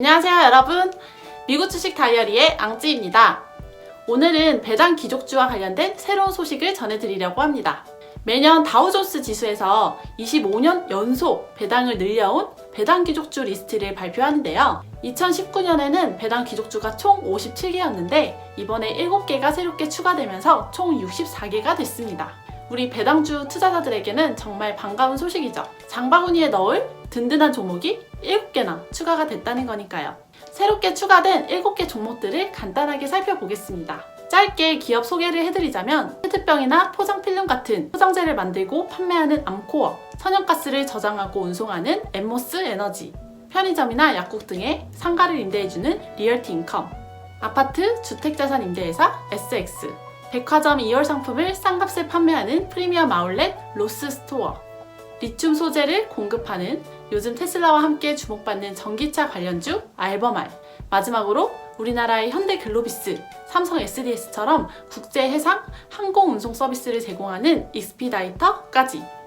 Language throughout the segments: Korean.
안녕하세요 여러분. 미국 주식 다이어리의 앙찌입니다. 오늘은 배당 귀족주와 관련된 새로운 소식을 전해드리려고 합니다. 매년 다우존스 지수에서 25년 연속 배당을 늘려온 배당 귀족주 리스트를 발표하는데요. 2019년에는 배당 귀족주가 총 57개였는데 이번에 7개가 새롭게 추가되면서 총 64개가 됐습니다 우리 배당주 투자자들에게는 정말 반가운 소식이죠. 장바구니에 넣을 든든한 종목이 7개나 추가가 됐다는 거니까요. 새롭게 추가된 7개 종목들을 간단하게 살펴보겠습니다. 짧게 기업 소개를 해드리자면 페트병이나 포장 필름 같은 포장재를 만들고 판매하는 암코어, 천연가스를 저장하고 운송하는 엠모스 에너지, 편의점이나 약국 등의 상가를 임대해주는 리얼티 인컴, 아파트, 주택자산 임대회사 SX, 백화점 2월 상품을 싼값에 판매하는 프리미엄 아울렛 로스 스토어, 리튬 소재를 공급하는 요즘 테슬라와 함께 주목받는 전기차 관련주 알버말, 마지막으로 우리나라의 현대 글로비스, 삼성 SDS처럼 국제 해상 항공 운송 서비스를 제공하는 익스피다이터까지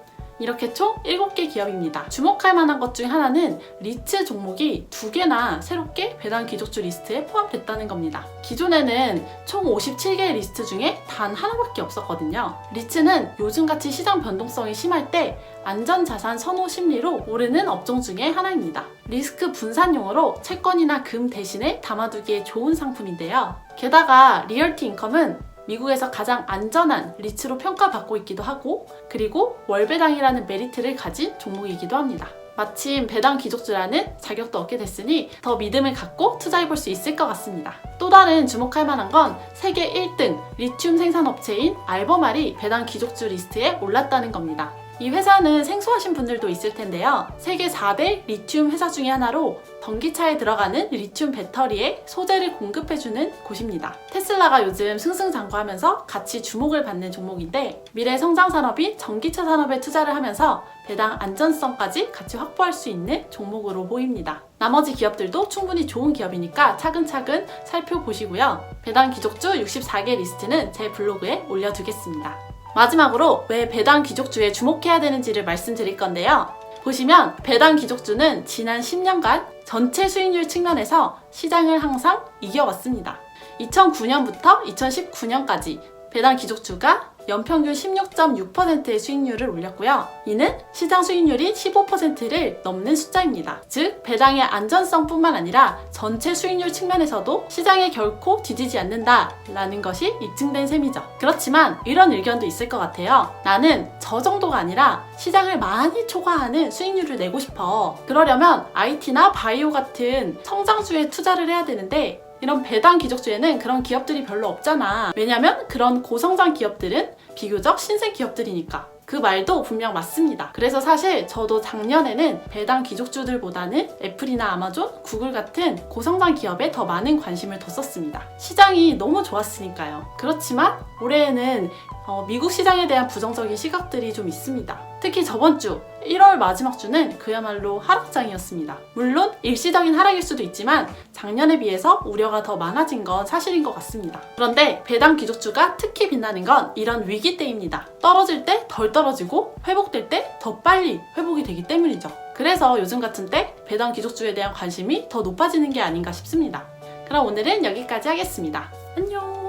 이렇게 총 7개 기업입니다. 주목할 만한 것 중 하나는 리츠 종목이 두 개나 새롭게 배당 귀족주 리스트에 포함됐다는 겁니다. 기존에는 총 57개의 리스트 중에 단 하나밖에 없었거든요. 리츠는 요즘같이 시장 변동성이 심할 때 안전자산 선호 심리로 오르는 업종 중에 하나입니다. 리스크 분산용으로 채권이나 금 대신에 담아두기에 좋은 상품인데요. 게다가 리얼티 인컴은 미국에서 가장 안전한 리츠로 평가받고 있기도 하고 그리고 월배당이라는 메리트를 가진 종목이기도 합니다. 마침 배당 귀족주라는 자격도 얻게 됐으니 더 믿음을 갖고 투자해볼 수 있을 것 같습니다. 또 다른 주목할 만한 건 세계 1등 리튬 생산업체인 알버말이 배당 귀족주 리스트에 올랐다는 겁니다. 이 회사는 생소하신 분들도 있을 텐데요. 세계 4대 리튬 회사 중에 하나로 전기차에 들어가는 리튬 배터리에 소재를 공급해주는 곳입니다. 테슬라가 요즘 승승장구하면서 같이 주목을 받는 종목인데 미래 성장 산업인 전기차 산업에 투자를 하면서 배당 안전성까지 같이 확보할 수 있는 종목으로 보입니다. 나머지 기업들도 충분히 좋은 기업이니까 차근차근 살펴보시고요. 배당 귀족주 64개 리스트는 제 블로그에 올려두겠습니다. 마지막으로 왜 배당 귀족주에 주목해야 되는지를 말씀드릴 건데요. 보시면 배당 귀족주는 지난 10년간 전체 수익률 측면에서 시장을 항상 이겨왔습니다. 2009년부터 2019년까지 배당 귀족주가 연평균 16.6%의 수익률을 올렸고요. 이는 시장 수익률이 15%를 넘는 숫자입니다. 즉, 배당의 안전성뿐만 아니라 전체 수익률 측면에서도 시장에 결코 뒤지지 않는다라는 것이 입증된 셈이죠. 그렇지만 이런 의견도 있을 것 같아요. 나는 저 정도가 아니라 시장을 많이 초과하는 수익률을 내고 싶어. 그러려면 IT나 바이오 같은 성장주에 투자를 해야 되는데 이런 배당 기적주에는 그런 기업들이 별로 없잖아. 왜냐면 그런 고성장 기업들은 비교적 신생 기업들이니까. 그 말도 분명 맞습니다. 그래서 사실 저도 작년에는 배당 귀족주들보다는 애플이나 아마존, 구글 같은 고성장 기업에 더 많은 관심을 뒀었습니다. 시장이 너무 좋았으니까요. 그렇지만 올해에는 어, 미국 시장에 대한 부정적인 시각들이 좀 있습니다. 특히 저번 주 1월 마지막 주는 그야말로 하락장이었습니다. 물론 일시적인 하락일 수도 있지만 작년에 비해서 우려가 더 많아진 건 사실인 것 같습니다. 그런데 배당 귀족주가 특히 빛나는 건 이런 위기 때입니다. 떨어질 때 덜 떨어지고 회복될 때 더 빨리 회복이 되기 때문이죠. 그래서 요즘 같은 때 배당 귀족주에 대한 관심이 더 높아지는 게 아닌가 싶습니다. 그럼 오늘은 여기까지 하겠습니다. 안녕!